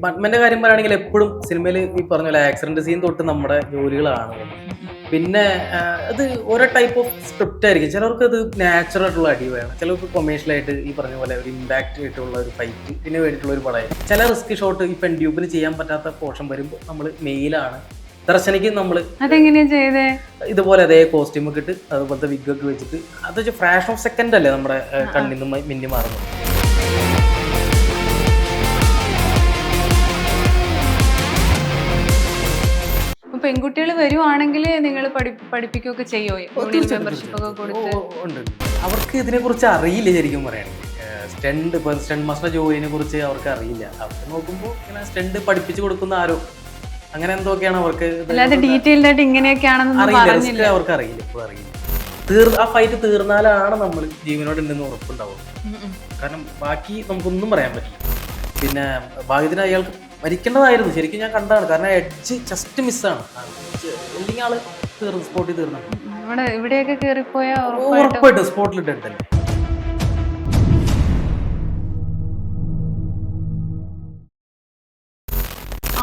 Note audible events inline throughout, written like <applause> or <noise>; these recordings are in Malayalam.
ഡിപ്പാർട്ട്മെന്റ് കാര്യം പറയുകയാണെങ്കിൽ എപ്പോഴും സിനിമയിൽ ഈ പറഞ്ഞ പോലെ ആക്സിഡന്റ് സീൻ തൊട്ട് നമ്മുടെ ജോലികളാണ്. പിന്നെ അത് ഓരോ ടൈപ്പ് ഓഫ് സ്ക്രിപ്റ്റ് ആയിരിക്കും. ചിലർക്ക് അത് നാച്ചുറൽ ആയിട്ടുള്ള അടി വേണം. ചിലർക്ക് കൊമേഴ്ഷ്യൽ ആയിട്ട് ഈ പറഞ്ഞ പോലെ ഒരു ഇമ്പാക്റ്റ് ആയിട്ടുള്ള ഒരു ഫൈറ്റ് ഇതിന് വേണ്ടിയിട്ടുള്ള ഒരു പടമായിരിക്കും. ചില റിസ്ക് ഷോട്ട് ഈ പെൻഡ്യൂബിന് ചെയ്യാൻ പറ്റാത്ത പോർഷൻ വരുമ്പോൾ നമ്മൾ മെയിലാണ് ദർശനയ്ക്ക് നമ്മൾ അതെങ്ങനെയാ ചെയ്തേ? ഇതുപോലെ അതേ കോസ്റ്റ്യൂമൊക്കെ ഇട്ട് അതുപോലത്തെ വിഗ് ഒക്കെ വെച്ചിട്ട് അത് വെച്ചാൽ ഫ്രാഷൻ ഓഫ് സെക്കൻഡ് അല്ലേ നമ്മുടെ കണ്ണിൽ നിന്ന് മിന്നി മാറുന്നത്. പെൺകുട്ടികൾ വരുവാണെങ്കിൽ നിങ്ങൾ പഠിപ്പിക്കുകയൊക്കെ ചെയ്യോ? യൂണിയൻ മെമ്പർഷിപ്പ് ഒക്കെ കൊടുത്ത്? ഉണ്ട് ഉണ്ട്. അവർക്ക് ഇതിനെ കുറിച്ച് അറിയില്ല ശരിക്കും പറയുകയാണെങ്കിൽ സ്റ്റണ്ട് ഇപ്പം സ്റ്റണ്ട് മാസ്റ്റർ ജോലിനെ കുറിച്ച് അവർക്ക് അറിയില്ല. അവർക്ക് നോക്കുമ്പോൾ ഇങ്ങനെ സ്റ്റണ്ട് പഠിപ്പിച്ചു കൊടുക്കുന്ന ആരോ? അങ്ങനെ എന്തൊക്കെയാണ് അവർക്ക് ഡീറ്റെയിൽഡായിട്ട് അല്ലാതെ ഡീറ്റെയിൽഡ് ആയിട്ട് ഇങ്ങനെയൊക്കെയാണെന്നൊന്നും അറിയില്ല അവർക്ക് അറിയില്ല ഇപ്പോൾ അറിയില്ല. തീർ ആ ഫൈറ്റ് തീർന്നാലാണ് നമ്മൾ ജീവനോട് ഉണ്ടെന്ന് ഉറപ്പുണ്ടാവുള്ളൂ. കാരണം ബാക്കി നമുക്കൊന്നും പറയാൻ പറ്റില്ല. പിന്നെ ഭാഗ്യത്തിന് അയാൾക്ക് മരിക്കേണ്ടതായിരുന്നു. ശരിക്കും ഞാൻ കണ്ടതാണ്. കാരണം എഡ്ജ് ജസ്റ്റ് മിസ്സാണ് എന്തെങ്കിലും ആൾ തീർന്നു സ്പോട്ടിൽ തീർന്നു ഇവിടെ ഇവിടെയൊക്കെ കേറിപ്പോയ ഉറപ്പായിട്ടും സ്പോട്ടിൽ അല്ലേ?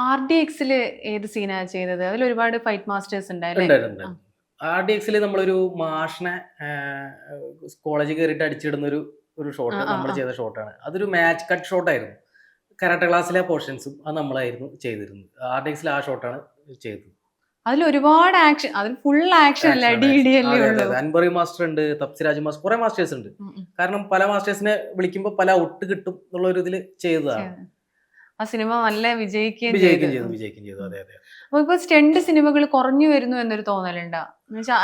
ആർ ഡി എക്സിൽ ഏത് സീനാ ചെയ്തത്? അതിൽ ഒരുപാട് ഫൈറ്റ് മാസ്റ്റേഴ്സ് ഉണ്ടായിട്ടുണ്ട് ആർ ഡി എക്സിൽ നമ്മളൊരു മാഷിനെ കോളേജിൽ കയറിയിട്ട് അടിച്ചിടുന്ന ഒരു ഒരു ഷോട്ട് നമ്മൾ ചെയ്ത ഷോട്ടാണ് അതൊരു മാച്ച് കട്ട് ഷോട്ടായിരുന്നു കരാട്ട ക്ലാസ്സിലെ പോർഷൻസും അത് നമ്മളായിരുന്നു ചെയ്തിരുന്നത്. ആർ ഡി എക്സിൽ ആ ഷോട്ടാണ് ചെയ്തത്. അതിൽ ഒരുപാട് ആക്ഷൻ അതിൽ ഫുൾ ആക്ഷൻ അല്ലേ? ഡി ഡി അല്ലേ ഉള്ളൂ അൻബറി മാസ്റ്റർ ഉണ്ട് തപ്സിരാജ് മാസ്റ്റർ കുറെ മാസ്റ്റേഴ്സ് ഉണ്ട്. കാരണം പല മാസ്റ്റേഴ്സിനെ വിളിക്കുമ്പോൾ പല ഒട്ട് കിട്ടും എന്നുള്ള ഒരു ഇതിൽ ചെയ്തതാണ്. ആ സിനിമ നല്ല വിജയിക്കുകയും വിജയിക്കുകയും ചെയ്തു. വിജയിക്കുകയും വിജയിക്കും ചെയ്തു. അതെ അതെ അപ്പൊ ഇപ്പൊ സ്റ്റണ്ട് സിനിമകൾ കുറഞ്ഞു വരുന്നു എന്നൊരു തോന്നലുണ്ടോ?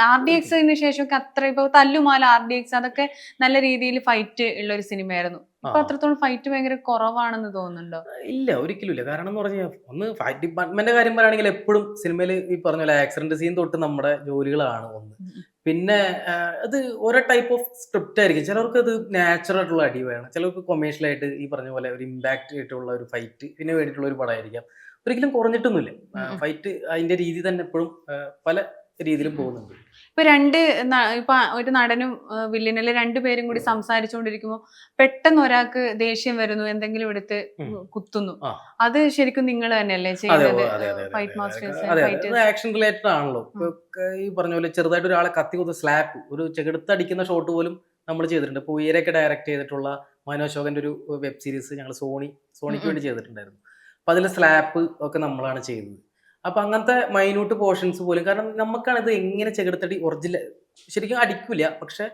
ആർ ഡി എക്സിന് ശേഷമൊക്കെ അത്ര ഇപ്പൊ തല്ലുമാല ആർ ഡി എക്സ് അതൊക്കെ നല്ല രീതിയിൽ ഫൈറ്റ് ഉള്ള ഒരു സിനിമയായിരുന്നു. ഇപ്പൊ അത്രത്തോളം ഫൈറ്റ് ഭയങ്കര കുറവാണെന്ന് തോന്നുന്നുണ്ടോ? ഇല്ല ഒരിക്കലും ഇല്ല. കാരണം എന്ന് പറഞ്ഞാൽ ഒന്ന് ഫൈറ്റ് ഡിപ്പാർട്ട്മെന്റ് കാര്യം പറയുകയാണെങ്കിൽ എപ്പോഴും സിനിമയിൽ ഈ പറഞ്ഞ പോലെ ആക്സിഡന്റ് സീൻ തൊട്ട് നമ്മുടെ ജോലികളാണ് ഒന്ന്. പിന്നെ അത് ഓരോ ടൈപ്പ് ഓഫ് സ്ക്രിപ്റ്റ് ആയിരിക്കും. ചിലർക്ക് അത് നാച്ചുറൽ ആയിട്ടുള്ള അടി വേണം. ചിലർക്ക് കൊമേഴ്ഷ്യൽ ആയിട്ട് ഈ പറഞ്ഞ പോലെ ഒരു ഇമ്പാക്റ്റ് ആയിട്ടുള്ള ഒരു ഫൈറ്റ് ഇതിന് വേണ്ടിയിട്ടുള്ള ഒരു പടമായിരിക്കാം. ഒരിക്കലും കുറഞ്ഞിട്ടൊന്നുമില്ല. ഫൈറ്റ് അതിന്റെ രീതി തന്നെ എപ്പോഴും പല രീതിയിലും പോകുന്നുണ്ട്. ഇപ്പൊ രണ്ട് ഇപ്പൊ ഒരു നടനും വില്ലനല്ല രണ്ടുപേരും കൂടി സംസാരിച്ചുകൊണ്ടിരിക്കുമ്പോ പെട്ടെന്ന് ഒരാൾക്ക് ദേഷ്യം വരുന്നു എന്തെങ്കിലും എടുത്ത് കുത്തുന്നു. അത് ശരിക്കും നിങ്ങൾ തന്നെയല്ലേ ചെയ്യുന്നത്? ആക്ഷൻ റിലേറ്റഡ് ആണല്ലോ. ഇപ്പൊ ഈ പറഞ്ഞ പോലെ ചെറുതായിട്ട് ഒരാളെ കത്തി കുത്ത് സ്ലാപ്പ് ഒരു ചെകിടത്തടിക്കുന്ന ഷോട്ട് പോലും നമ്മൾ ചെയ്തിട്ടുണ്ട്. ഇപ്പോൾ ഉയരൊക്കെ ഡയറക്റ്റ് ചെയ്തിട്ടുള്ള മനോ അശോകന്റെ ഒരു വെബ് സീരീസ് ഞങ്ങൾ സോണി സോണിക്ക്. വേണ്ടി ചെയ്തിട്ടുണ്ടായിരുന്നു. അപ്പൊ അതിലെ സ്ലാപ്പ് ഒക്കെ നമ്മളാണ് ചെയ്തത് അപ്പൊ അങ്ങനത്തെ മൈന്യൂട്ട് പോർഷൻസ് പോലും. കാരണം നമുക്കാണ് ഇത് എങ്ങനെ ചെകിടത്തടി ഒറിജിനൽ ശരിക്കും അടിക്കില്ല പക്ഷെ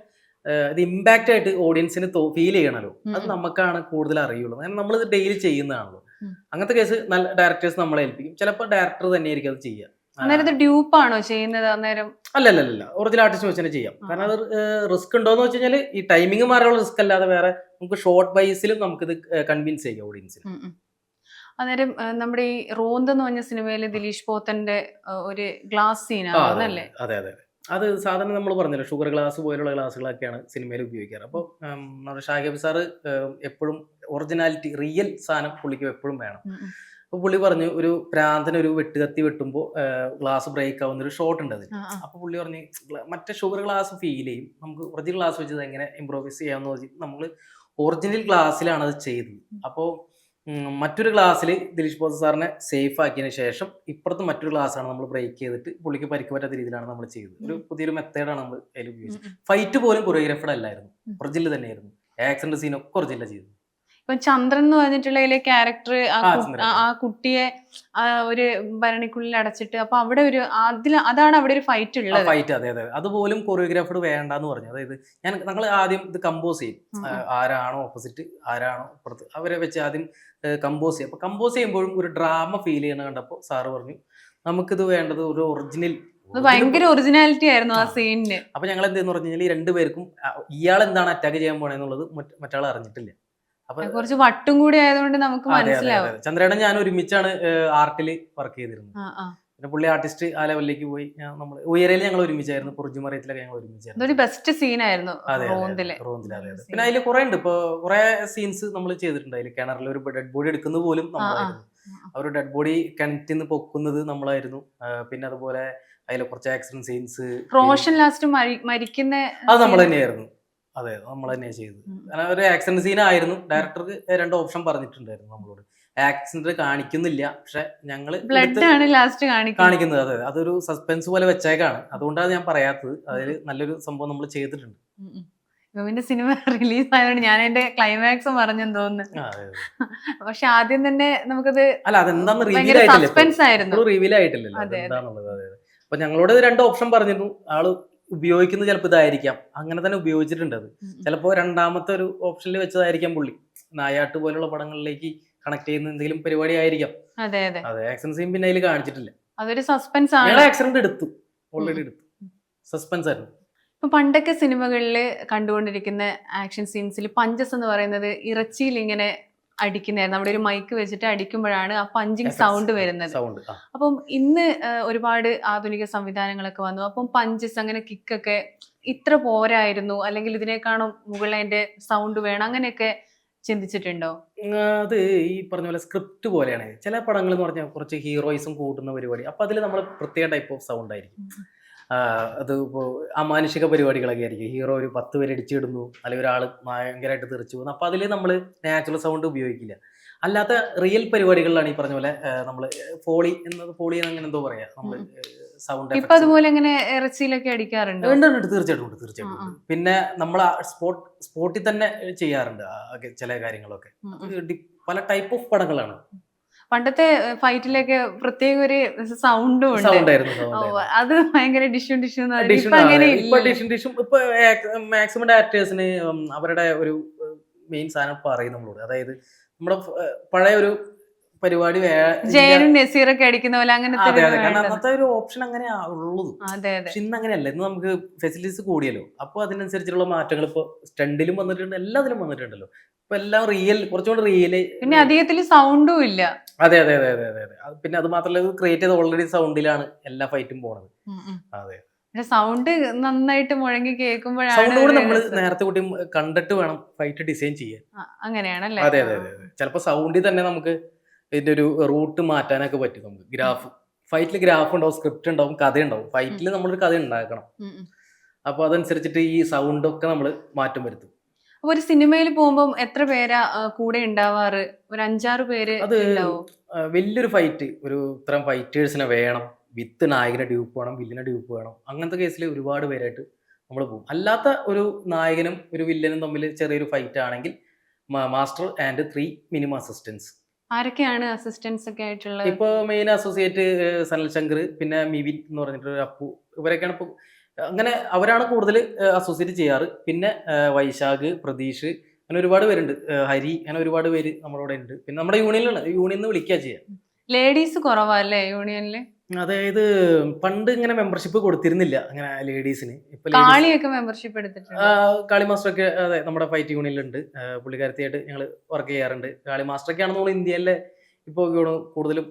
ഇത് ഇമ്പാക്റ്റ് ആയിട്ട് ഓഡിയൻസിന് ഫീൽ ചെയ്യണമല്ലോ അത്. നമുക്കാണ് കൂടുതൽ അറിയുള്ളൂ. കാരണം നമ്മളിത് ഡെയിലി ചെയ്യുന്നതാണല്ലോ. അങ്ങനത്തെ കേസ് നല്ല ഡയറക്ടേഴ്സ് നമ്മളെ ഏൽപ്പിക്കും. ചിലപ്പോൾ ഡയറക്ടർ തന്നെയായിരിക്കും അത് ചെയ്യുക ഡ്യൂപ്പാണോ ചെയ്യുന്നത് അന്നേരം? അല്ല അല്ല അല്ല ഒറിജിനൽ ആർട്ടിസ്റ്റ് വെച്ച് തന്നെ ചെയ്യാം. കാരണം അത് റിസ്ക് ഉണ്ടോന്ന് വെച്ച് കഴിഞ്ഞാൽ ഈ ടൈമിംഗ് മാറാനുള്ള റിസ്ക് അല്ലാതെ വേറെ നമുക്ക് ഷോർട്ട് വൈസിലും നമുക്കിത് കൺവിൻസ് ചെയ്യാം ഓഡിയൻസിന്. അന്നേരം നമ്മുടെ ഈ റോന്ത് എന്ന് പറഞ്ഞ സിനിമയിൽ ദിലീഷ് പോത്തന്റെ ഒരു ഗ്ലാസ് സീനാണ് അതെ, അല്ലേ അതെ അതെ അതെ. സാധാരണ നമ്മൾ പറഞ്ഞല്ലോ ഷുഗർ ഗ്ലാസ് പോലുള്ള ഗ്ലാസ്സുകളൊക്കെയാണ് സിനിമയിൽ ഉപയോഗിക്കാറ്. അപ്പോൾ നമ്മുടെ ഷാഹിബ് സാറ് എപ്പോഴും ഒറിജിനാലിറ്റി റിയൽ സാധനം പുള്ളിക്ക് എപ്പോഴും വേണം. അപ്പോൾ പുള്ളി പറഞ്ഞു ഒരു പ്രാന്തന ഒരു വെട്ടുകത്തി വെട്ടുമ്പോൾ ഗ്ലാസ് ബ്രേക്ക് ആവുന്ന ഒരു ഷോട്ട് ഉണ്ട് അതിൽ. അപ്പോൾ പുള്ളി പറഞ്ഞു "ഗ്ല- മറ്റേ ഷുഗർ ഗ്ലാസ് ഫീൽ ചെയ്യും. നമുക്ക് ഒറിജിനൽ ഗ്ലാസ് വെച്ചത് എങ്ങനെ ഇമ്പ്രോവൈസ് ചെയ്യാമെന്ന് വെച്ചിട്ട് നമ്മൾ ഒറിജിനൽ ഗ്ലാസ്സിലാണ് അത് ചെയ്തത്. അപ്പോൾ മറ്റൊരു ക്ലാസ്സിൽ ദിലീഷ് ബോസ് സാറിനെ സേഫ് ആക്കിയതിന് ശേഷം ഇപ്പുറത്ത് മറ്റൊരു ക്ലാസ്സാണ് നമ്മൾ ബ്രേക്ക് ചെയ്തിട്ട് പുള്ളിക്ക് പരിക്ക് പറ്റാത്ത രീതിയിലാണ് നമ്മൾ ചെയ്തത്. ഒരു പുതിയൊരു മെത്തേഡാണ് നമ്മൾ അതിൽ ഉപയോഗിച്ചത്. ഫൈറ്റ് പോലും കൊറിയോഗ്രാഫഡ് അല്ലായിരുന്നു. കുറച്ചില്ല ഒറിജിനൽ തന്നെയായിരുന്നു. ആക്സിഡന്റ് സീനൊക്കെ ഒറിജിനൽ ചെയ്തത്. ഇപ്പൊ ചന്ദ്രൻ എന്ന് പറഞ്ഞിട്ടുള്ള ക്യാരക്ടർ ആ, കുട്ടിയെ ഒരു ഭരണിക്കുള്ളിൽ അടച്ചിട്ട് അപ്പൊ അവിടെ ഒരു അതിൽ അതാണ് അവിടെ ഒരു ഫൈറ്റ് ഉള്ളത്. ഫൈറ്റ് അതെ അതെ. അതുപോലും കൊറിയോഗ്രാഫർ വേണ്ടാന്ന് പറഞ്ഞു. അതായത് ഞാൻ ഞങ്ങൾ ആദ്യം ഇത് കമ്പോസ് ചെയ്യും. ആരാണോ ഓപ്പോസിറ്റ് ആരാണോ ഇപ്പുറത്ത് അവരെ വെച്ച് ആദ്യം കമ്പോസ് ചെയ്യും. അപ്പൊ കമ്പോസ് ചെയ്യുമ്പോഴും ഒരു ഡ്രാമ ഫീൽ ചെയ്യണ കണ്ടപ്പോൾ സാറ് പറഞ്ഞു നമുക്കിത് വേണ്ടത് ഒരു ഒറിജിനൽ ഭയങ്കര ഒറിജിനാലിറ്റി ആയിരുന്നു ആ. സീനിന് അപ്പൊ ഞങ്ങൾ എന്തെന്ന് പറഞ്ഞു കഴിഞ്ഞാൽ രണ്ടുപേർക്കും ഇയാൾ എന്താണ് അറ്റാക്ക് ചെയ്യാൻ പോണെന്നുള്ളത് മറ്റ് മറ്റാൾ അറിഞ്ഞിട്ടില്ല. കുറച്ച് വട്ടും കൂടി ആയതുകൊണ്ട് നമുക്ക് മനസ്സിലാവും. ചന്ദ്രേടൻ ഞാൻ ഒരുമിച്ചാണ് ആർട്ടിൽ വർക്ക് ചെയ്തിരുന്നത്. പിന്നെ പുള്ളി ആർട്ടിസ്റ്റ് ആ ലെവലിലേക്ക് പോയി. നമ്മൾ ഉയരയിൽ ഞങ്ങൾ ഒരുമിച്ചായിരുന്നു കുറിച്ചുമറിയത്തിലൊക്കെ ഞങ്ങൾ ഒരുമിച്ചായിരുന്നു. ബെസ്റ്റ് സീനായിരുന്നു ആയിരുന്നു അതെ, അതെ. റോന്തിലെ റോന്തിൽ, അതെ, അതെ. പിന്നെ അതിൽ കുറെ ഉണ്ട്. ഇപ്പൊ കുറെ സീൻസ് നമ്മൾ ചെയ്തിട്ടുണ്ട്. അതിൽ കിണറിൽ ഒരു ഡെഡ് ബോഡി എടുക്കുന്ന പോലും നമ്മളായിരുന്നു. അവർ ഡെഡ് ബോഡി കിണറ്റിൽ നിന്ന് പൊക്കുന്നത് നമ്മളായിരുന്നു. പിന്നെ അതുപോലെ അതിൽ കുറച്ച് ആക്സിഡന്റ് സീൻസ് റോഷൻ ലാസ്റ്റ് മരിക്കുന്ന അത് നമ്മൾ തന്നെയായിരുന്നു. അതെ നമ്മൾ തന്നെയാണ് ചെയ്തത്. കാരണം ഒരു ആക്സിഡന്റ് സീൻ ആയിരുന്നു. ഡയറക്ടർക്ക് രണ്ട് ഓപ്ഷൻ പറഞ്ഞിട്ടുണ്ടായിരുന്നു നമ്മളോട്. ആക്സിഡന്റ് കാണിക്കുന്നില്ല പക്ഷെ ഞങ്ങൾ ലാസ്റ്റ് കാണിക്കുന്നത്. അതെ അതൊരു സസ്പെൻസ് പോലെ വെച്ചേക്കാണ്. അതുകൊണ്ടാണ് ഞാൻ പറയാത്തത്. അതിൽ നല്ലൊരു സംഭവം നമ്മൾ ചെയ്തിട്ടുണ്ട്. സിനിമ <laughs> റിലീസ് ആയതുകൊണ്ട് ഞാൻ എന്റെ ക്ലൈമാക്സും പറഞ്ഞെന്ന് തോന്നുന്നു. പക്ഷെ ആദ്യം തന്നെ നമുക്കത് അല്ല അതെന്താന്ന് റിവീൽ ഭയങ്കര ആയിട്ടില്ല സസ്പെൻസ് ആയിരുന്നു. റിവീൽ ആയിട്ടില്ലല്ലോ. അപ്പൊ ഞങ്ങളോട് രണ്ട് ഓപ്ഷൻ പറഞ്ഞിരുന്നു. ആൾ ഉപയോഗിക്കുന്നത് ചിലപ്പോൾ ഇതായിരിക്കാം. അങ്ങനെ തന്നെ ഉപയോഗിച്ചിട്ടുണ്ട് അത്. ചിലപ്പോൾ രണ്ടാമത്തെ ഒരു ഓപ്ഷനിൽ വെച്ചതായിരിക്കാം പുള്ളി. നായാട്ട് പോലുള്ള പടങ്ങളിലേക്ക് കണക്ട് ചെയ്യുന്ന എന്തെങ്കിലും പരിപാടി ആയിരിക്കാം. അതെ അതെ. അതെ ആക്ഷൻ സീൻ പിന്നെ അതിൽ കാണിച്ചിട്ടില്ല. അതൊരു സസ്പെൻസ് ആണ്. ആക്സിഡന്റ് എടുത്തു. ഓൾറെഡി എടുത്തു. സസ്പെൻസ് ആയിരുന്നു. ഇപ്പൊ പണ്ടൊക്കെ സിനിമകളിൽ കണ്ടുകൊണ്ടിരിക്കുന്ന ആക്ഷൻ സീൻസിൽ പഞ്ചസ് എന്ന് പറയുന്നത് ഇറച്ചിയിൽ ഇങ്ങനെ അടിക്കുന്നതായിരുന്നു. അവിടെ ഒരു മൈക്ക് വെച്ചിട്ട് അടിക്കുമ്പോഴാണ് ആ പഞ്ചിങ് സൗണ്ട് വരുന്നത്. അപ്പം ഇന്ന് ഒരുപാട് ആധുനിക സംവിധാനങ്ങളൊക്കെ വന്നു. അപ്പം പഞ്ചസ് അങ്ങനെ കിക്കൊക്കെ ഇത്ര പോരായിരുന്നു? അല്ലെങ്കിൽ ഇതിനേക്കാളും മുകളിൽ അതിന്റെ സൗണ്ട് വേണം? അങ്ങനെയൊക്കെ ചിന്തിച്ചിട്ടുണ്ടോ? അത് ഈ പറഞ്ഞ പോലെ സ്ക്രിപ്റ്റ് പോലെയാണ്. ചില പടങ്ങൾ എന്ന് പറഞ്ഞാൽ കുറച്ച് ഹീറോയിസും കൂട്ടുന്ന പരിപാടി. അപ്പൊ അതിൽ നമ്മൾ പ്രത്യേക ടൈപ്പ് ഓഫ് സൗണ്ട് ആയിരിക്കും. അത് ഇപ്പോൾ അമാനുഷിക പരിപാടികളൊക്കെ ആയിരിക്കും. ഹീറോ ഒരു പത്ത് പേര് അടിച്ചിടുന്നു അല്ലെങ്കിൽ ഒരാൾ ഭയങ്കരമായിട്ട് തെറിച്ചു പോകുന്നു. അപ്പോൾ അതിൽ നമ്മൾ നാച്ചുറൽ സൗണ്ട് ഉപയോഗിക്കില്ല. അല്ലാത്ത റിയൽ പരിപാടികളിലാണ് ഈ പറഞ്ഞ പോലെ നമ്മൾ ഫോളി എന്നത് ഫോളി അങ്ങനെ എന്തോ പറയാ. നമ്മൾ സൗണ്ട് ഇപ്പൊ അതുപോലെ അങ്ങനെ ഇറച്ചിയിലൊക്കെ അടിക്കാറുണ്ട്? ഉണ്ട് ഉണ്ട് തീർച്ചയായിട്ടും ഉണ്ട് തീർച്ചയായിട്ടും. പിന്നെ നമ്മൾ സ്പോട്ട് സ്പോട്ടിൽ തന്നെ ചെയ്യാറുണ്ട് ചില കാര്യങ്ങളൊക്കെ. പല ടൈപ്പ് ഓഫ് പടങ്ങളാണ്. പണ്ടത്തെ ഫൈറ്റിലൊക്കെ പ്രത്യേക ഒരു സൗണ്ടും ഉണ്ട്. അത് ഭയങ്കര ഡിഷും ഡിഷും മാക്സിമം ഡയറക്ടേഴ്സിന് അവരുടെ ഒരു മെയിൻ സാധനം പറയും നമ്മളോട് അതായത് നമ്മുടെ പഴയ ഒരു പരിപാടി. ജയനും നസീറൊക്കെ അടിക്കുന്ന പോലെ അങ്ങനത്തെ അതെ ഒരു അതെ കാരണം വേണ്ടത്. അന്നത്തെ ഒരു ഓപ്ഷൻ അങ്ങനെ ഉള്ളത്. പക്ഷെ ഇന്ന് അങ്ങനെയല്ല ഇന്ന് നമുക്ക് ഫെസിലിറ്റീസ് കൂടിയല്ലോ. അപ്പോൾ അതിനനുസരിച്ചുള്ള മാറ്റങ്ങൾ ഇപ്പോൾ സ്റ്റണ്ടിലും വന്നിട്ടുണ്ട് എല്ലാത്തിലും വന്നിട്ടുണ്ടല്ലോ. ഇപ്പൊ എല്ലാം റിയൽ കുറച്ചുകൂടി റിയൽ പിന്നെ അധികത്തിൽ സൗണ്ടും ഇല്ല. അതെ അതെ അതെ അതെ അതെ പിന്നെ അത് മാത്രമല്ല ക്രിയേറ്റ് ചെയ്ത ഓൾറെഡി സൗണ്ടിലാണ് എല്ലാ ഫൈറ്റും പോണത്. അതെ. സൗണ്ട് നന്നായിട്ട് മുഴങ്ങി കേൾക്കുമ്പോഴാണ് നമ്മൾ രസം. നേരത്തെ കൂട്ടി കണ്ടിട്ട് വേണം ഫൈറ്റ് ഡിസൈൻ ചെയ്യാൻ. അങ്ങനെയാണല്ലേ? അതെ അതെ അതെ ചിലപ്പോൾ സൗണ്ടിൽ തന്നെ നമുക്ക് ഇതിന്റെ ഒരു റൂട്ട് മാറ്റാനൊക്കെ പറ്റും നമുക്ക്. ഗ്രാഫ് ഫൈറ്റിൽ ഗ്രാഫ് ഉണ്ടാവും സ്ക്രിപ്റ്റ് ഉണ്ടാവും കഥ ഉണ്ടാവും ഫൈറ്റിൽ നമ്മളൊരു കഥ ഉണ്ടാക്കണം. അപ്പോൾ അതനുസരിച്ചിട്ട് ഈ സൗണ്ട് ഒക്കെ നമ്മൾ മാറ്റം വരുത്തും. അപ്പൊ ഒരു സിനിമയിൽ പോകുമ്പോൾ എത്ര പേരാ കൂടെ ഉണ്ടാവാറ്? ഒരു അഞ്ചാറ് പേര് അത് വലിയൊരു ഫൈറ്റ് ഒരു ഇത്തരം ഫൈറ്റേഴ്സിനെ വേണം. വിത്ത് നായകനെ ഡ്യൂപ്പ് വേണം വില്ലനെ ഡ്യൂപ്പ് വേണം. അങ്ങനത്തെ കേസിൽ ഒരുപാട് പേരായിട്ട് നമ്മൾ പോകും. അല്ലാത്ത ഒരു നായകനും ഒരു വില്ലനും തമ്മിൽ ചെറിയൊരു ഫൈറ്റ് ആണെങ്കിൽ master and three minimum assistants ആരൊക്കെയാണ് അസിസ്റ്റൻസ് ഒക്കെ ആയിട്ടുള്ളത് ഇപ്പൊ മെയിൻ അസോസിയേറ്റ് സനൽ ശങ്കർ പിന്നെ മിവിൻ എന്ന് പറഞ്ഞിട്ട് ഒരു അപ്പു. ഇവരൊക്കെയാണ് ഇപ്പൊ അങ്ങനെ അവരാണ് കൂടുതൽ അസോസിയേറ്റ് ചെയ്യാറ്. പിന്നെ വൈശാഖ് പ്രതീഷ് അങ്ങനെ ഒരുപാട് പേരുണ്ട്. ഹരി അങ്ങനെ ഒരുപാട് പേര് നമ്മളോട് ഉണ്ട്. പിന്നെ നമ്മുടെ യൂണിയനിലാണ്. യൂണിയനിൽ നിന്ന് വിളിക്കുക ചെയ്യാം ലേഡീസ് കുറവല്ലേ യൂണിയനിൽ? അതായത് പണ്ട് ഇങ്ങനെ മെമ്പർഷിപ്പ് കൊടുത്തിരുന്നില്ല അങ്ങനെ ലേഡീസിന് കാളിയൊക്കെ മെമ്പർഷിപ്പ് എടുത്തിട്ടുണ്ട്. കാളി മാസ്റ്റർ ഒക്കെ അതെ നമ്മുടെ ഫൈറ്റ് യൂണിയനിലുണ്ട് പുള്ളിക്കാരത്തിയായിട്ട് ഞങ്ങൾ വർക്ക് ചെയ്യാറുണ്ട്. കാളി മാസ്റ്റർ ഒക്കെ ആണെന്ന് തോന്നുന്നു ഇന്ത്യയിലെ ഇപ്പോൾ കൂടുതലും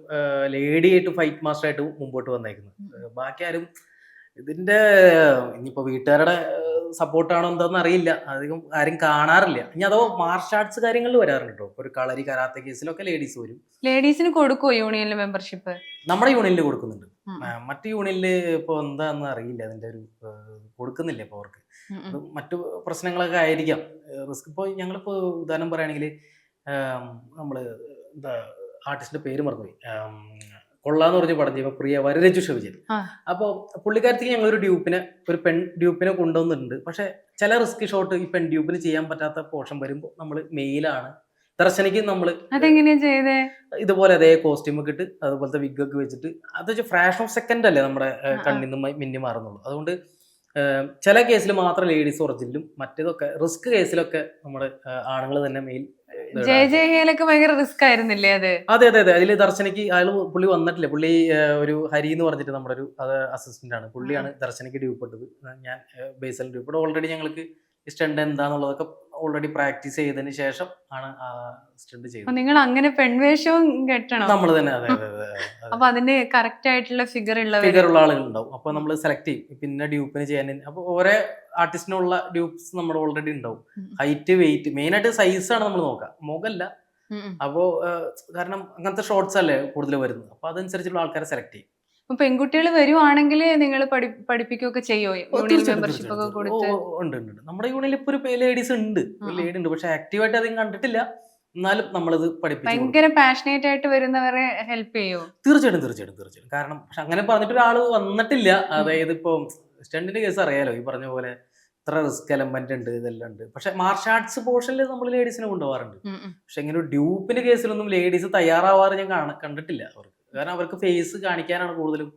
ലേഡി ആയിട്ട് ഫൈറ്റ് മാസ്റ്റർ ആയിട്ട് മുമ്പോട്ട് വന്നേക്കുന്നത്. ബാക്കി ആരും ഇതിന്റെ ഇനിയിപ്പോ വീട്ടുകാരുടെ സപ്പോർട്ടാണോ എന്താണെന്ന് അറിയില്ല. അധികം ആരും കാണാറില്ല. ഇനി അതോ മാർഷൽ ആർട്സ് കാര്യങ്ങളിൽ വരാറുണ്ടോ? ഒരു കളരി കരാത്ത കേസിലൊക്കെ ലേഡീസ് വരും. ലേഡീസിന് കൊടുക്കുവോ യൂണിയനിൽ മെമ്പർഷിപ്പ് നമ്മുടെ യൂണിയനിൽ കൊടുക്കുന്നുണ്ട്. മറ്റു യൂണിയനിൽ ഇപ്പൊ എന്താന്ന് അറിയില്ല. അതിന്റെ ഒരു കൊടുക്കുന്നില്ല ഇപ്പൊ അവർക്ക്. മറ്റു പ്രശ്നങ്ങളൊക്കെ ആയിരിക്കാം. റിസ്ക് ഇപ്പോൾ ഞങ്ങളിപ്പോൾ ഉദാഹരണം പറയുകയാണെങ്കിൽ നമ്മൾ എന്താ ആർട്ടിസ്റ്റിന്റെ പേര് മറന്നുപോയി. കൊള്ളാന്ന് പറഞ്ഞ പടം ചെയ്യുമ്പോൾ പ്രിയ വരരച്ചു ആ. അപ്പോൾ പുള്ളിക്കാരത്തേക്ക് ഞങ്ങളൊരു ഡ്യൂപ്പിനെ ഒരു പെൺ ഡ്യൂപ്പിനെ കൊണ്ടുവന്നിട്ടുണ്ട്. പക്ഷെ ചില റിസ്ക് ഷോട്ട് ഈ പെൺ ഡ്യൂപ്പിന് ചെയ്യാൻ പറ്റാത്ത പോർഷൻ വരുമ്പോൾ നമ്മൾ മെയിലാണ്. ദർശനയ്ക്ക് നമ്മൾ അതെങ്ങനെയാ ചെയ്തേ? ഇതുപോലെ അതേ കോസ്റ്റ്യൂം ഒക്കെ ഇട്ട് അതുപോലത്തെ വിഗ് ഒക്കെ വെച്ചിട്ട് അത് ഫ്രാഷൻ ഓഫ് സെക്കൻഡ് അല്ലേ നമ്മുടെ. കണ്ണിൽ നിന്ന് മിന്നി മാറുന്നുള്ളൂ. അതുകൊണ്ട് ചില കേസിൽ മാത്രം ലേഡീസ് ഒറിജിനലും മറ്റേതൊക്കെ റിസ്ക് കേസിലൊക്കെ നമ്മുടെ ആണുങ്ങൾ തന്നെ ഭയങ്കര റിസ്ക് ആയിരുന്നില്ലേ അത്? അതെ അതെ അതെ. അതിൽ ദർശനയ്ക്ക് അയാൾ പുള്ളി വന്നിട്ടില്ല? പുള്ളി ഒരു ഹരി എന്ന് പറഞ്ഞിട്ട് നമ്മുടെ ഒരു അസിസ്റ്റന്റ് ആണ്. പുള്ളിയാണ് ദർശനയ്ക്ക് ഡ്യൂപ്പെട്ടത് ഞാൻ ബേസൽ ഡ്യൂപ്പെട്ട് ഓൾറെഡി ഞങ്ങൾക്ക് സ്റ്റണ്ട് എന്താന്നുള്ളതൊക്കെ ഓൾറെഡി പ്രാക്ടീസ് ചെയ്തതിന് ശേഷം ആണ് സ്റ്റണ്ട് ചെയ്തത്. നിങ്ങൾ അങ്ങനെ പെൺവേഷവും കെട്ടണം. നമ്മൾ തന്നെ അതെ അതെ അതെ അതെ അപ്പൊ അതിന് കറക്റ്റ് ആയിട്ടുള്ള ഫിഗർ ഉള്ള ഫിഗർ ഉള്ള ആളുകൾ ഉണ്ടാവും അപ്പൊ നമ്മൾ സെലക്ട് ചെയ്യും. പിന്നെ ഡ്യൂപ്പിന് ചെയ്യാൻ അപ്പൊ ഓരോ ആർട്ടിസ്റ്റിനുള്ള ഡ്യൂപ്സ് നമ്മൾ ഓൾറെഡി ഉണ്ടാവും. ഹൈറ്റ് വെയിറ്റ് മെയിൻ ആയിട്ട് സൈസ് ആണ് നമ്മൾ നോക്കുക മുഖല്ല. അപ്പോ കാരണം അങ്ങനത്തെ ഷോർട്സ് അല്ലേ കൂടുതൽ വരുന്നത്. അപ്പൊ അതനുസരിച്ചുള്ള ആൾക്കാരെ സെലക്ട് ചെയ്യും. അപ്പൊ പെൺകുട്ടികൾ വരുവാണെങ്കിൽ നിങ്ങൾ പഠിപ്പിക്കുകയൊക്കെ ചെയ്യോ? മെമ്പർഷിപ്പ് ഒക്കെ കൊടുത്ത്? ഉണ്ട് ഉണ്ട്. നമ്മുടെ യൂണിയനിൽ ഇപ്പൊ ഒരു ലേഡീസ് ഉണ്ട്. ലേഡി ഉണ്ട്. പക്ഷെ ആക്റ്റീവായിട്ട് അധികം കണ്ടിട്ടില്ല. എന്നാലും നമ്മളത് പഠിപ്പിച്ചു കൊടുക്കും. ഭയങ്കര പാഷനേറ്റ് ആയിട്ട് വരുന്നവരെ ഹെൽപ്പ് ചെയ്യോ? തീർച്ചയായിട്ടും തീർച്ചയായിട്ടും തീർച്ചയായിട്ടും. കാരണം പക്ഷെ അങ്ങനെ പറഞ്ഞിട്ട് ഒരാൾ വന്നിട്ടില്ല. അതായത് ഇപ്പൊ സ്റ്റണ്ടിന്റെ കേസ് അറിയാലോ ഈ പറഞ്ഞ പോലെ ഇത്ര റിസ്ക് എലമെന്റ് ഉണ്ട് ഇതെല്ലാം ഉണ്ട്. പക്ഷെ മാർഷൽ ആർട്സ് പോർഷനിൽ നമ്മൾ ലേഡീസിനെ കൊണ്ടുപോകാറുണ്ട്. പക്ഷെ ഇങ്ങനെ ഒരു ഡ്യൂപ്പിന്റെ കേസിലൊന്നും ലേഡീസ് തയ്യാറാവാറ് ഞാൻ കണ്ടിട്ടില്ല അവർക്ക്. കാരണം അവർക്ക് ഫേസ് കാണിക്കാനാണ് കൂടുതലും.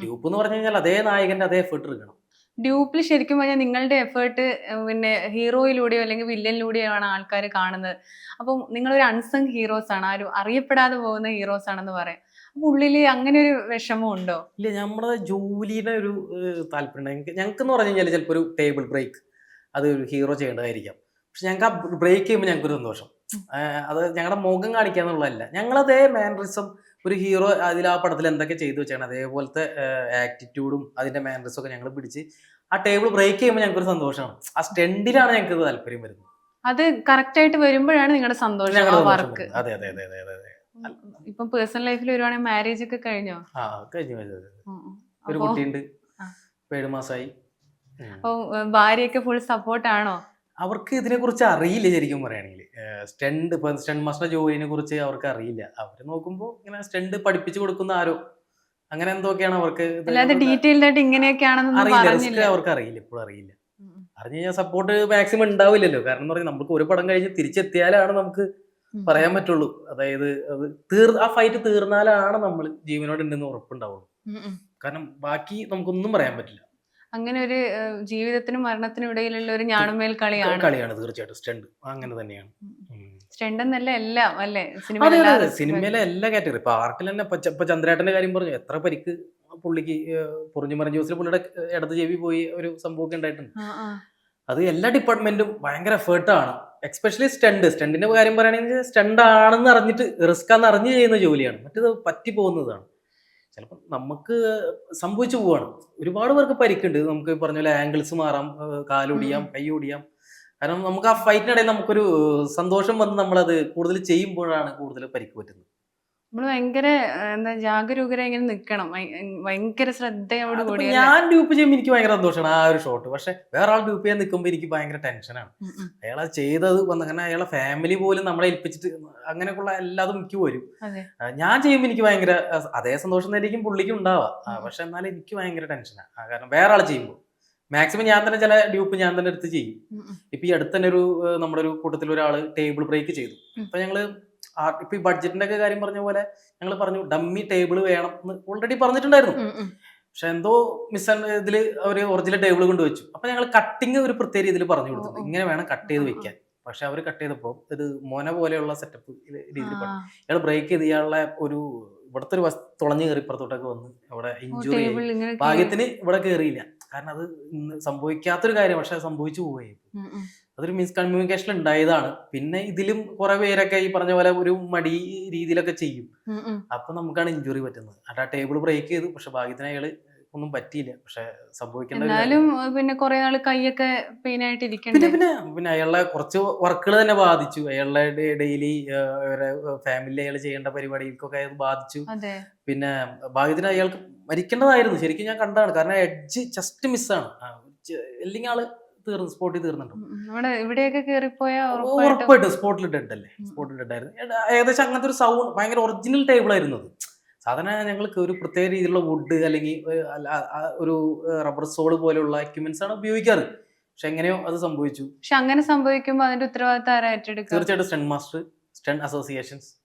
ഡ്യൂപ്പ് എന്ന് പറഞ്ഞു കഴിഞ്ഞാൽ അതേ നായകന്റെ അതേ എഫേർട്ട് എടുക്കണം. ഡ്യൂപ്പിൽ ശരിക്കും പറഞ്ഞാൽ നിങ്ങളുടെ എഫേർട്ട് പിന്നെ ഹീറോയിലൂടെയോ അല്ലെങ്കിൽ വില്ലനിലൂടെയോ ആണ് ആൾക്കാർ കാണുന്നത്. അപ്പം നിങ്ങളൊരു അൺസങ് ഹീറോസ് ആണ്. ആരും അറിയപ്പെടാതെ പോകുന്ന ഹീറോസ് ആണെന്ന് പറയാം. അപ്പം ഉള്ളിൽ അങ്ങനെ ഒരു വിഷമം ഉണ്ടോ? ഇല്ല നമ്മുടെ ജോലിയുടെ ഒരു താല്പര്യം ഞങ്ങൾക്ക് ഞങ്ങൾക്ക് എന്ന് പറഞ്ഞു കഴിഞ്ഞാൽ ചിലപ്പോൾ ഒരു ടേബിൾ ബ്രേക്ക് അത് ഒരു ഹീറോ ചെയ്യേണ്ടതായിരിക്കാം. പക്ഷെ ഞങ്ങൾക്ക് ആ ബ്രേക്ക് ചെയ്യുമ്പോൾ ഞങ്ങൾക്കൊരു സന്തോഷം. അത് ഞങ്ങളുടെ മുഖം കാണിക്കുക എന്നുള്ളതല്ല ഞങ്ങളതേ മാനറിസം ഒരു ഹീറോ അതിൽ ആ പടത്തിൽ എന്തൊക്കെ ചെയ്തു വെച്ചാണ് അതേപോലത്തെ ആറ്റിറ്റ്യൂഡും അതിന്റെ മാനറിസം ഒക്കെ ഞങ്ങൾ പിടിച്ച് ആ ടേബിൾ ബ്രേക്ക് ചെയ്യുമ്പോൾ ഞങ്ങൾക്ക് ഒരു സന്തോഷമാണ്. ആ സ്റ്റെൻഡിലാണ് ഞങ്ങൾക്ക് താല്പര്യം വരുന്നത്. അത് കറക്റ്റ് ആയിട്ട് വരുമ്പോഴാണ് നിങ്ങളുടെ സന്തോഷം വർക്ക് അതെ അതെ അതെ അതെ അതെ ഇപ്പം പേഴ്സണൽ ലൈഫിൽ വരുവാണെങ്കിൽ മാരേജ് ഒക്കെ കഴിഞ്ഞോ? ആ കഴിഞ്ഞു. ഒരു കുട്ടിയുണ്ട്. ഏഴ് മാസമായി. അപ്പൊ ഭാര്യയൊക്കെ ഫുൾ സപ്പോർട്ട് ആണോ? അവർക്ക് ഇതിനെക്കുറിച്ച് അറിയില്ല ശരിക്കും പറയുകയാണെങ്കിൽ. സ്റ്റണ്ട് ഇപ്പം സ്റ്റണ്ട് മാസ്റ്റർ ജോലിനെ കുറിച്ച് അവർക്ക് അറിയില്ല. അവർ നോക്കുമ്പോൾ ഇങ്ങനെ സ്റ്റണ്ട് പഠിപ്പിച്ചു കൊടുക്കുന്ന ആരോ അങ്ങനെ എന്തൊക്കെയാണ് അവർക്ക് ഡീറ്റെയിൽഡ് ആയിട്ട് ഇങ്ങനെയൊക്കെയാണെന്നൊന്നും അറിയില്ല. അവർക്ക് അറിയില്ല ഇപ്പോഴും അറിയില്ല. അറിഞ്ഞു കഴിഞ്ഞാൽ സപ്പോർട്ട് മാക്സിമം ഉണ്ടാവില്ലല്ലോ. കാരണം എന്ന് പറഞ്ഞാൽ നമുക്ക് ഒരു പടം കഴിഞ്ഞ് തിരിച്ചെത്തിയാലാണ് നമുക്ക് പറയാൻ പറ്റുള്ളൂ. അതായത് അത് തീർ ആ ഫൈറ്റ് തീർന്നാലാണ് നമ്മൾ ജീവനോട് ഉണ്ടെന്ന് ഉറപ്പുണ്ടാവുള്ളൂ. കാരണം ബാക്കി നമുക്കൊന്നും പറയാൻ പറ്റില്ല. അങ്ങനെ ഒരു ജീവിതത്തിനും മരണത്തിനും ഇടയിലുള്ള ഒരു ഞാണുമേൽ കളിയാണ്. കളിയാണ് തീർച്ചയായിട്ടും. സ്റ്റണ്ട്. അങ്ങനെ തന്നെയാണ്. ഉം. സ്റ്റണ്ട് എന്നല്ല എല്ലാം അല്ലേ? സിനിമ സിനിമയിലെ എല്ലാ കാറ്റഗറി. ഇപ്പൊ ആർക്കിൽ തന്നെ ഇപ്പൊ ചന്ദ്രേട്ടന്റെ കാര്യം പറഞ്ഞു. എത്ര പരിക്ക് പുള്ളിക്ക് പൊറിഞ്ഞു മറിഞ്ഞ ജോസിൽ പുള്ളിയുടെ ഇടത് ചെവി പോയി ഒരു സംഭവമൊക്കെ ഉണ്ടായിട്ടുണ്ട്. അത് എല്ലാ ഡിപ്പാർട്ട്മെന്റും ഭയങ്കര എഫേർട്ടാണ് എക്സ്പെഷ്യലി സ്റ്റണ്ട്. സ്റ്റണ്ടിന്റെ കാര്യം പറയുകയാണെങ്കിൽ സ്റ്റണ്ട് ആണെന്ന് അറിഞ്ഞിട്ട് റിസ്ക് ആണെന്ന് അറിഞ്ഞ് ചെയ്യുന്ന ജോലിയാണ്. മറ്റേത് പറ്റി പോകുന്നതാണ് ചിലപ്പോൾ നമുക്ക് സംഭവിച്ചു പോവാണ്. ഒരുപാട് പേർക്ക് പരിക്കുണ്ട്. നമുക്ക് പറഞ്ഞ പോലെ ആംഗിൾസ് മാറാം കാലൊടിയാം കൈ ഓടിയാം കാരണം നമുക്ക് ആ ഫൈറ്റിനിടയിൽ നമുക്കൊരു സന്തോഷം വന്ന് നമ്മളത് കൂടുതൽ ചെയ്യുമ്പോഴാണ് കൂടുതൽ പരിക്ക് പറ്റുന്നത്. നമ്മൾ ഭയങ്കര എന്താ ജാഗരൂകരെ ഇങ്ങനെ നിക്കണം. ഭയ- ഭയങ്കര ശ്രദ്ധയോട് കൂടി ഞാൻ ഡ്യൂപ്പ് ചെയ്യുമ്പോൾ എനിക്ക് ഭയങ്കര സന്തോഷമാണ് ആ ഒരു ഷോട്ട് പക്ഷെ വേറെ ആൾ ഡ്യൂപ്പ് ചെയ്യാൻ നിൽക്കുമ്പോൾ എനിക്ക് ഭയങ്കര ടെൻഷനാണ്. അയാളെ ചെയ്തത് വന്നങ്ങനെ അയാളെ ഫാമിലി പോലും നമ്മളെ ഏൽപ്പിച്ചിട്ട് അങ്ങനെയൊക്കെയുള്ള എല്ലാതും എനിക്ക് വരും. ഞാൻ ചെയ്യുമ്പോൾ എനിക്ക് ഭയങ്കര അതേ സന്തോഷം തന്നെയായിരിക്കും പുള്ളിക്ക് ഉണ്ടാവുക. ആ, ഉം. പക്ഷെ എന്നാലും എനിക്ക് ഭയങ്കര ടെൻഷനാണ് കാരണം വേറെ ആൾ ചെയ്യുമ്പോൾ മാക്സിമം ഞാൻ തന്നെ ചില ഡ്യൂപ്പ് ഞാൻ തന്നെ എടുത്ത് ചെയ്യും. ഇപ്പൊ ഈ അടുത്ത് തന്നെ ഒരു നമ്മുടെ ഒരു കൂട്ടത്തിൽ ഒരാൾ ടേബിൾ ബ്രേക്ക് ചെയ്തു. അപ്പൊ ഞങ്ങൾ ഇപ്പൊ ഈ ബഡ്ജറ്റിന്റെ ഒക്കെ കാര്യം പറഞ്ഞ പോലെ ഞങ്ങൾ പറഞ്ഞു ഡമ്മി ടേബിൾ വേണം എന്ന് ഓൾറെഡി പറഞ്ഞിട്ടുണ്ടായിരുന്നു. പക്ഷെ എന്തോ മിസ് ഇതിൽ അവർ ഒറിജിനൽ ടേബിൾ കൊണ്ടുവച്ചു അപ്പൊ ഞങ്ങൾ കട്ടിങ് ഒരു പ്രത്യേക രീതിയിൽ പറഞ്ഞു കൊടുത്തു. ഇങ്ങനെ വേണം കട്ട് ചെയ്ത്. വെക്കാൻ. പക്ഷെ അവർ കട്ട് ചെയ്തപ്പോൾ ഇത് മോന പോലെയുള്ള സെറ്റപ്പ് രീതിയിൽ പറഞ്ഞു ഇയാൾ ബ്രേക്ക് ചെയ്ത് ഇയാളുടെ ഒരു ഇവിടുത്തെ ഒരു വസ്തു തുളഞ്ഞു കയറി ഇപ്പുറത്തോട്ടൊക്കെ വന്ന് അവിടെ ഇഞ്ചുറി ഭാഗ്യത്തിന് ഇവിടെ കയറിയില്ല. കാരണം അത് സംഭവിക്കാത്തൊരു കാര്യം പക്ഷെ സംഭവിച്ചു പോവുകയായി. ഉം ഉം. അതൊരു മിസ്കമ്മ്യൂണിക്കേഷൻ ഉണ്ടായതാണ്. പിന്നെ ഇതിലും കുറെ പേരൊക്കെ ഈ പറഞ്ഞ പോലെ ഒരു മടി രീതിയിലൊക്കെ ചെയ്യും. അപ്പൊ നമുക്കാണ് ഇഞ്ചുറി പറ്റുന്നത്. അട്ട് ആ ടേബിൾ ബ്രേക്ക് ചെയ്തു. പക്ഷെ ഭാഗ്യത്തിന് അയാൾ ഒന്നും പറ്റിയില്ല. പക്ഷെ എന്നാലും പിന്നെ കുറെ നാൾ കൈയൊക്കെ പെയിൻ ആയിട്ട് പിന്നെ പിന്നെ പിന്നെ അയാളുടെ കുറച്ച് വർക്കുകൾ തന്നെ ബാധിച്ചു. അയാളുടെ ഡെയിലി ഫാമിലി അയാൾ ചെയ്യേണ്ട പരിപാടികൾക്കൊക്കെ അത് ബാധിച്ചു. പിന്നെ ഭാഗ്യത്തിന് അയാൾക്ക് മരിക്കേണ്ടതായിരുന്നു. ശരിക്കും ഞാൻ കണ്ടതാണ്. കാരണം എഡ്ജ് ജസ്റ്റ് മിസ്സാണ് അല്ലെങ്കിൽ ആൾ തീർന്നു സ്പോട്ടിൽ. ഇവിടെ ഇവിടെയൊക്കെ ഉറപ്പായിട്ടും സ്പോട്ടിൽ ഡെഡ് ഉം. സ്പോട്ടിൽ ഉണ്ടായിരുന്നു ഏകദേശം അങ്ങനത്തെ ഒരു സൗണ്ട് ഭയങ്കര ഒറിജിനൽ ടേബിൾ ആയിരുന്നു അത്. സാധാരണ ഞങ്ങൾക്ക് ഒരു പ്രത്യേക രീതിയിലുള്ള വുഡ് അല്ലെങ്കിൽ ഒരു അല്ല- റബ്ബർ സോൾ പോലെയുള്ള എക്യുപ്മെന്റ്സ് ആണ് ഉപയോഗിക്കാറ്. പക്ഷെ എങ്ങനെയോ അത് സംഭവിച്ചു. പക്ഷെ അങ്ങനെ സംഭവിക്കുമ്പോൾ അതിന്റെ ഉത്തരവാദിത്തം ആരാ ഏറ്റെടുക്കുക? തീർച്ചയായിട്ടും സ്റ്റെൻ മാസ്റ്റർ സ്റ്റെൻ അസോസിയേഷൻസ്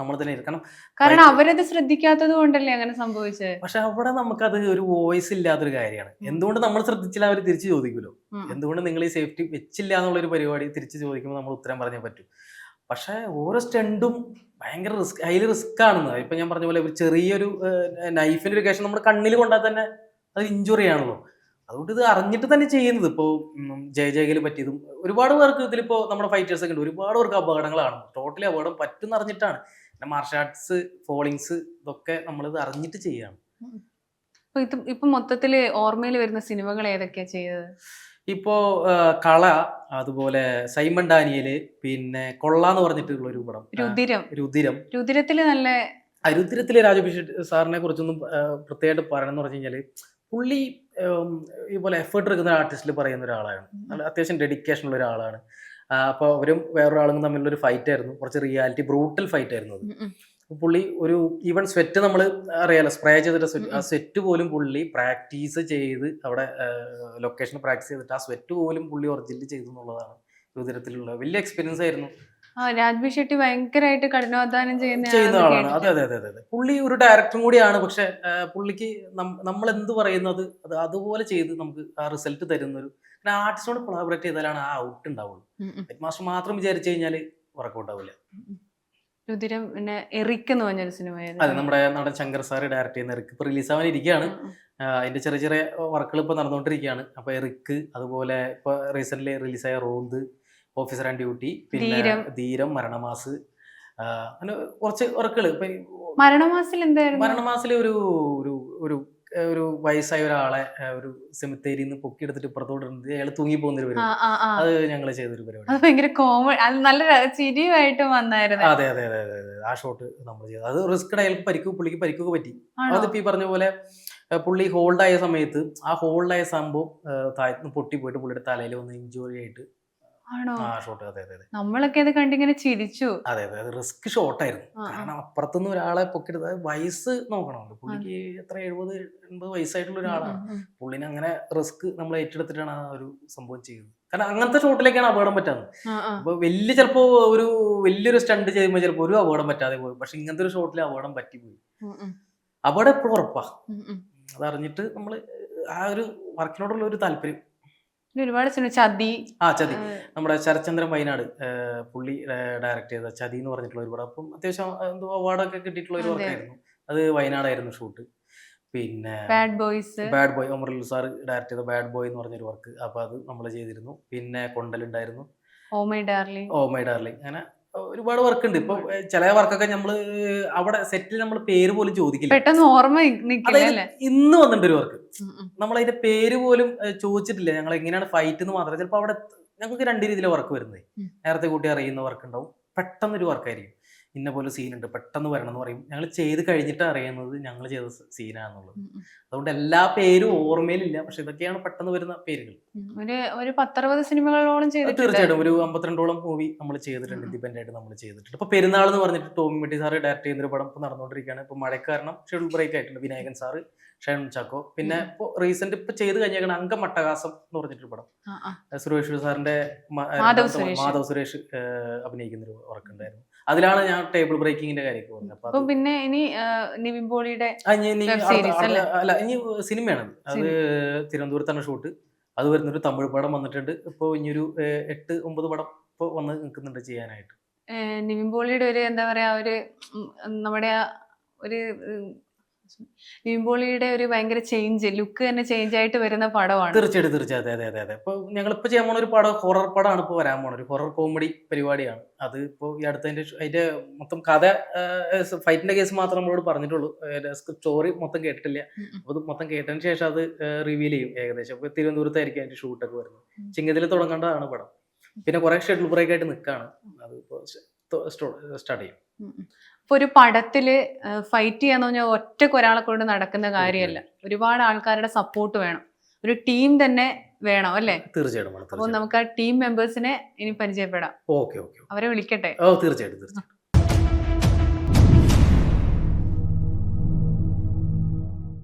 നമ്മൾ തന്നെ ഇരിക്കണം. കാരണം. അവരത് ശ്രദ്ധിക്കാത്തത് കൊണ്ടല്ലേ അങ്ങനെ സംഭവിച്ചത് പക്ഷെ അവിടെ നമുക്കത് ഒരു വോയിസ് ഇല്ലാത്തൊരു കാര്യമാണ്. എന്തുകൊണ്ട് നമ്മൾ ശ്രദ്ധിച്ചില്ല അവർ തിരിച്ചു ചോദിക്കുമല്ലോ. എന്തുകൊണ്ട് നിങ്ങൾ ഈ സേഫ്റ്റി വെച്ചില്ല എന്നുള്ള ഒരു പരിപാടി തിരിച്ചു ചോദിക്കുമ്പോൾ നമ്മൾ ഉത്തരം പറഞ്ഞേ പറ്റൂ. പക്ഷേ ഓരോ സ്റ്റണ്ടും ഭയങ്കര റിസ്ക് അതിൽ റിസ്ക് ആണെന്ന്. ഇപ്പൊ ഞാൻ പറഞ്ഞ പോലെ ഒരു ചെറിയൊരു നൈഫിന്റെ ഒരു കേഷൻ നമ്മുടെ കണ്ണിൽ കൊണ്ടാൽ തന്നെ അത് ഇഞ്ചുറി ആണല്ലോ. അതുകൊണ്ട് ഇത് അറിഞ്ഞിട്ട് തന്നെ ചെയ്യുന്നത്. ഇപ്പോൾ ജയ ജയകയിൽ പറ്റിയതും ഒരുപാട് പേർക്ക് ഇതിലിപ്പോൾ നമ്മുടെ ഫൈറ്റേഴ്സൊക്കെ ഉണ്ട്. ഒരുപാട് പേർക്ക് അപകടങ്ങളാണ്. ടോട്ടലി അപകടം പറ്റുന്ന അറിഞ്ഞിട്ടാണ്. പിന്നെ മാർഷൽ ആർട്സ് ഫോളിങ്സ് ഇതൊക്കെ നമ്മളിത് അറിഞ്ഞിട്ട് ചെയ്യാണ്. ഇപ്പൊ ഇത് ഇപ്പൊ മൊത്തത്തിൽ ഓർമ്മയിൽ വരുന്ന സിനിമകൾ ഏതൊക്കെയാ ചെയ്തത്? ഇപ്പോ കള അതുപോലെ സൈമൺ ഡാനിയൽ പിന്നെ കൊള്ള എന്ന് പറഞ്ഞിട്ടുള്ള ഒരു പടം. രുദിരം രുതിരം രുതിരം രുതിരത്തിൽ നല്ല രുദിരത്തിൽ രാജഭിഷ സാറിനെ കുറിച്ചൊന്നും പ്രത്യേകമായിട്ട് പ്രത്യേകമായിട്ട് പറയണമെന്ന് പറഞ്ഞു കഴിഞ്ഞാൽ പുള്ളി ഇതുപോലെ എഫേർട്ട് എടുക്കുന്ന ആർട്ടിസ്റ്റിൽ പറയുന്ന ഒരാളാണ്. അത്യാവശ്യം ഡെഡിക്കേഷൻ ഉള്ള ഒരാളാണ്. അപ്പോൾ അവരും വേറൊരാളും തമ്മിലുള്ള ഒരു ഫൈറ്റ് ആയിരുന്നു. കുറച്ച് റിയാലിറ്റി ബ്രൂട്ടൽ ഫൈറ്റ് ആയിരുന്നു അത്. പുള്ളി ഒരു ഈവൻ സ്വെറ്റ് നമ്മൾ അറിയാലോ സ്പ്രേ ചെയ്തിട്ട് സ്വെറ്റ് ആ സെറ്റ് സ്വെറ്റ് പോലും പുള്ളി പ്രാക്ടീസ് ചെയ്ത് അവിടെ ലൊക്കേഷൻ പ്രാക്ടീസ് ചെയ്തിട്ട് ആ സ്വെറ്റ് പോലും പുള്ളി ഒറിജിനൽ ചെയ്തു എന്നുള്ളതാണ് ഒരു തരത്തിലുള്ള വലിയ എക്സ്പീരിയൻസ് ആയിരുന്നു. രാജ്ബി ഷെട്ടി ഭയങ്കരമായിട്ട് കഠിനാധ്വാനം ചെയ്യുന്ന ചെയ്യുന്ന ആളാണ്. അതെ അതെ അതെ അതെ. പുള്ളി ഒരു ഡയറക്ടറും കൂടിയാണ്. പക്ഷെ പുള്ളിക്ക് നമ്മൾ എന്ത് പറയുന്നത് അത് അതുപോലെ ചെയ്ത് നമുക്ക് ആ റിസൾട്ട് തരുന്ന ഒരു ആർട്ടിസ്റ്റോട് കൊളാബറേറ്റ് ചെയ്താലാണ് ആ ഔട്ട് ഉണ്ടാവുള്ളൂ. ഹെഡ് മാസ്റ്റർ മാത്രം വിചാരിച്ചു കഴിഞ്ഞാൽ വർക്കൗട്ട് ആവില്ല രുതിരം പിന്നെ എറിക്ക് എന്ന് പറഞ്ഞൊരു സിനിമ അതെ നമ്മുടെ നടൻ ശങ്കർ സാർ ഡയറക്ട് ചെയ്യുന്ന എറിക്ക് ഇപ്പൊ റിലീസ് ആവാൻ ഇരിക്കുകയാണ്. അതിന്റെ ചെറിയ ചെറിയ വർക്കുകൾ ഇപ്പൊ നടന്നുകൊണ്ടിരിക്കുകയാണ്. അപ്പൊ എറിക്ക് അതുപോലെ ഇപ്പൊ റീസെന്റ് റിലീസായ റോന്ത് ഓഫീസർ ആൻഡ് ഡ്യൂട്ടി പിന്നെ ധീരം. മരണമാസ് അങ്ങനെ കുറച്ച് വർക്കുകൾ മരണമാസിൽ എന്തായിരുന്നു? മരണമാസിൽ ഒരു ഒരു ഒരു ഒരു വയസ്സായ ഒരാളെ ഒരു സെമിത്തേരിയിൽ നിന്ന് പൊക്കിയെടുത്തിട്ട് ഇപ്പുറത്തോട്ട് ഇടുന്നത് അയാൾ തൂങ്ങി പോകുന്ന ഒരു ആ പരിപാടി അത് ഞങ്ങൾ ചെയ്തൊരു പരിപാടി. ഭയങ്കര കോമഡി നല്ല ചിരിയുമായിട്ട് വന്നായിരുന്നു. അതെ അതെ അതെ ആ ഷോട്ട് നമ്മൾ ചെയ്തത് അത് റിസ്ക് അയാൾക്ക് പരിക്ക് പുള്ളിക്ക് പരിക്കൊക്കെ പറ്റി. അതിപ്പോ ഈ പറഞ്ഞ പോലെ പുള്ളി ഹോൾഡായ ആയ സമയത്ത് ആ ഹോൾഡായ സംഭവം താഴ്ന്ന് പൊട്ടി പോയിട്ട് പുള്ളിയുടെ തലയിൽ വന്ന് ഇഞ്ചുറി ആയിട്ട് ആണോ? ആ ഷോട്ട് അതെ അതെ അതെ. നമ്മളൊക്കെ അത് കണ്ടിങ്ങനെ ചിരിച്ചു. അതെ അതെ അത്. റിസ്ക് ഷോട്ടായിരുന്നു. കാരണം അപ്പുറത്തുനിന്ന് ഒരാളെ പൊക്കിടുന്നത് വയസ്സ് നോക്കണമല്ലോ. പുള്ളിക്ക് എത്ര എഴുപത് എൺപത് വയസ്സായിട്ടുള്ള ഒരാളാണ്. പുള്ളിനെ അങ്ങനെ റിസ്ക് നമ്മൾ ഏറ്റെടുത്തിട്ടാണ് ആ ഒരു സംഭവം ചെയ്തത്. കാരണം അങ്ങനത്തെ ഷോട്ടിലേക്കാണ് അപകടം പറ്റാന്ന്. അപ്പൊ വലിയ ചിലപ്പോ ഒരു വലിയൊരു സ്റ്റണ്ട് ചെയ്യുമ്പോൾ ചിലപ്പോ ഒരു അപകടം പറ്റാതെ പോയി. പക്ഷെ ഇങ്ങനത്തെ ഒരു ഷോട്ടിൽ അപകടം പറ്റിപ്പോയി. അപകടം എപ്പോഴും ഉറപ്പാ. അതറിഞ്ഞിട്ട് നമ്മൾ ആ ഒരു വർക്കിനോടുള്ള ഒരു താല്പര്യം. ഒരുപാട് ചതി. ആ ചതി. നമ്മുടെ ശരത്ചന്ദ്രൻ വയനാട് പുള്ളി ഡയറക്ട് ചെയ്ത ചതി എന്ന് പറഞ്ഞിട്ടുള്ള ഒരുപാട്. പടം അപ്പം അത്യാവശ്യം എന്തോ അവാർഡൊക്കെ കിട്ടിയിട്ടുള്ള ഒരു വർക്കായിരുന്നു. അത് വയനാടായിരുന്നു ഷൂട്ട്. പിന്നെ ബാഡ് ബോയ്സ് ബാഡ് ബോയ് ഒമറുൽ സാർ ഡയറക്ട് ചെയ്ത ബാഡ് ബോയ് എന്ന് പറഞ്ഞൊരു വർക്ക്. അപ്പൊ അത് നമ്മൾ ചെയ്തിരുന്നു. പിന്നെ കൊണ്ടലുണ്ടായിരുന്നു. Oh my darling oh my darling അങ്ങനെ ഒരുപാട് വർക്ക് ഉണ്ട്. ഇപ്പൊ ചില വർക്കൊക്കെ നമ്മൾ അവിടെ സെറ്റിൽ നമ്മൾ പേര് പോലും ചോദിക്കില്ല. പെട്ടെന്ന് ഓർമ്മ ഇന്ന് വന്നിട്ടുണ്ട് ഒരു വർക്ക്. നമ്മൾ അതിന്റെ പേര് പോലും ചോദിച്ചിട്ടില്ല. ഞങ്ങൾ എങ്ങനെയാണ് ഫൈറ്റ് എന്ന് മാത്രം. ചിലപ്പോൾ അവിടെ ഞങ്ങൾക്ക് രണ്ട് രീതിയിലെ വർക്ക് വരുന്നത്. നേരത്തെ കൂട്ടി അറിയുന്ന വർക്ക് ഉണ്ടാവും. പെട്ടെന്നൊരു വർക്കായിരിക്കും ഇന്ന പോലെ സീനുണ്ട് പെട്ടെന്ന് വരണം എന്ന് പറയും. ഞങ്ങൾ ചെയ്ത് കഴിഞ്ഞിട്ട് അറിയുന്നത് ഞങ്ങൾ ചെയ്ത സീനാണെന്നുള്ളത്. അതുകൊണ്ട് എല്ലാ പേരും ഓർമ്മയിലില്ല പക്ഷെ ഇതൊക്കെയാണ് പെട്ടെന്ന് വരുന്ന പേരുകൾ. ഒരു ഒരു പത്തറുപത് സിനിമകളോളം ചെയ്തിട്ടുണ്ട്. തീർച്ചയായിട്ടും. ഒരു അമ്പത്തിരണ്ടോളം മൂവി നമ്മൾ ചെയ്തിട്ടുണ്ട്. ഇൻഡിപെൻഡന്റ് ആയിട്ട് നമ്മൾ ചെയ്തിട്ടുണ്ട്. ഇപ്പൊ പെരുന്നാൾ എന്ന് പറഞ്ഞിട്ട് ടോമി മെട്ടി സാറ് ഡയറക്ട് ചെയ്യുന്ന ഒരു പടം ഇപ്പൊ നടന്നുകൊണ്ടിരിക്കുകയാണ് ഇപ്പൊ കാരണം ഷെഡ്യൂൾ ബ്രേക്ക് ആയിട്ടുണ്ട് വിനായകൻ സാറ് ഷൈൻ ചാക്കോ. പിന്നെ. ഇപ്പൊ റീസെന്റ് ഇപ്പൊ ചെയ്ത് കഴിഞ്ഞേക്കണ മട്ടകാസം എന്ന് പറഞ്ഞിട്ടൊരു പടം. സുരേഷ് സാറിന്റെ മാധവ് സുരേഷ്. അഭിനയിക്കുന്ന ഒരു വർക്ക് ഉണ്ടായിരുന്നു. അതിലാണ് ഞാൻ ടേബിൾ ബ്രേക്കിങ്ങിന്റെ കാര്യമൊക്കെ പറഞ്ഞത്. അപ്പൊ പിന്നെ ഇനി നിവിൻ പോളിയുടെ അല്ലേ? ഇനി സിനിമയാണ് അത്. തിരുവനന്തപുരത്താണ് ഷൂട്ട്. അത് വരുന്നൊരു തമിഴ് പടം വന്നിട്ടുണ്ട്. ഇപ്പൊ ഇനിയൊരു എട്ട് ഒമ്പത് പടം ഇപ്പൊ വന്ന് നിൽക്കുന്നുണ്ട് ചെയ്യാനായിട്ട്. നിവിൻപോളിയുടെ നിവിൻ പോളിയുടെ ഒരു എന്താ പറയാ ഒരു നമ്മുടെ ആ ഒരു പോളിയുടെ ഒരു ഭയങ്കര ചേഞ്ച് ലുക്ക് തന്നെ ചേഞ്ച് ആയിട്ട് വരുന്ന പടമാണ്. തീർച്ചയായിട്ടും തീർച്ചയായിട്ടും. അതെ അതെ അതെ ഇപ്പോൾ ഞങ്ങളിപ്പോൾ ചെയ്യാൻ പോണ ഒരു പടം ഹൊറർ പടമാണ് ഇപ്പോൾ വരാൻ പോണത്. ഒരു ഹൊറർ കോമഡി പരിപാടിയാണ്. അത് ഇപ്പോൾ ഈ അടുത്തതിന്റെ അതിന്റെ മൊത്തം കഥ ഫൈറ്റിന്റെ കേസ് മാത്രം നമ്മളോട് പറഞ്ഞിട്ടുള്ളൂ. സ്റ്റോറി മൊത്തം കേട്ടിട്ടില്ല. അപ്പോൾ അത് മൊത്തം കേട്ടതിന് ശേഷം അത് റിവീൽ ചെയ്യും ഏകദേശം. ഇപ്പൊ തിരുവനന്തപുരത്തായിരിക്കും അതിന്റെ ഷൂട്ടൊക്കെ വരുന്നത്. ചിങ്ങത്തിൽ തുടങ്ങേണ്ടതാണ് പടം. പിന്നെ കുറേ ഷെഡ്യൂൾ ബ്രേക്ക് ആയിട്ട് നിൽക്കുകയാണ് അത് ഇപ്പോൾ സ്റ്റാർട്ട് ചെയ്യും. ഇപ്പൊ ഒരു പടത്തിൽ ഫൈറ്റ് ചെയ്യാന്ന് പറഞ്ഞാൽ ഒറ്റയ്ക്ക് ഒരാളെ കൊണ്ട് നടക്കുന്ന കാര്യമല്ല. ഒരുപാട് ആൾക്കാരുടെ സപ്പോർട്ട് വേണം. ഒരു ടീം തന്നെ വേണം അല്ലേ? തീർച്ചയായിട്ടും അപ്പൊ അപ്പോൾ നമുക്ക് ആ ടീം മെമ്പേഴ്സിനെ ഇനി പരിചയപ്പെടാം. Okay okay. അവരെ വിളിക്കട്ടെ? ഓ തീർച്ചയായിട്ടും തീർച്ചയായിട്ടും.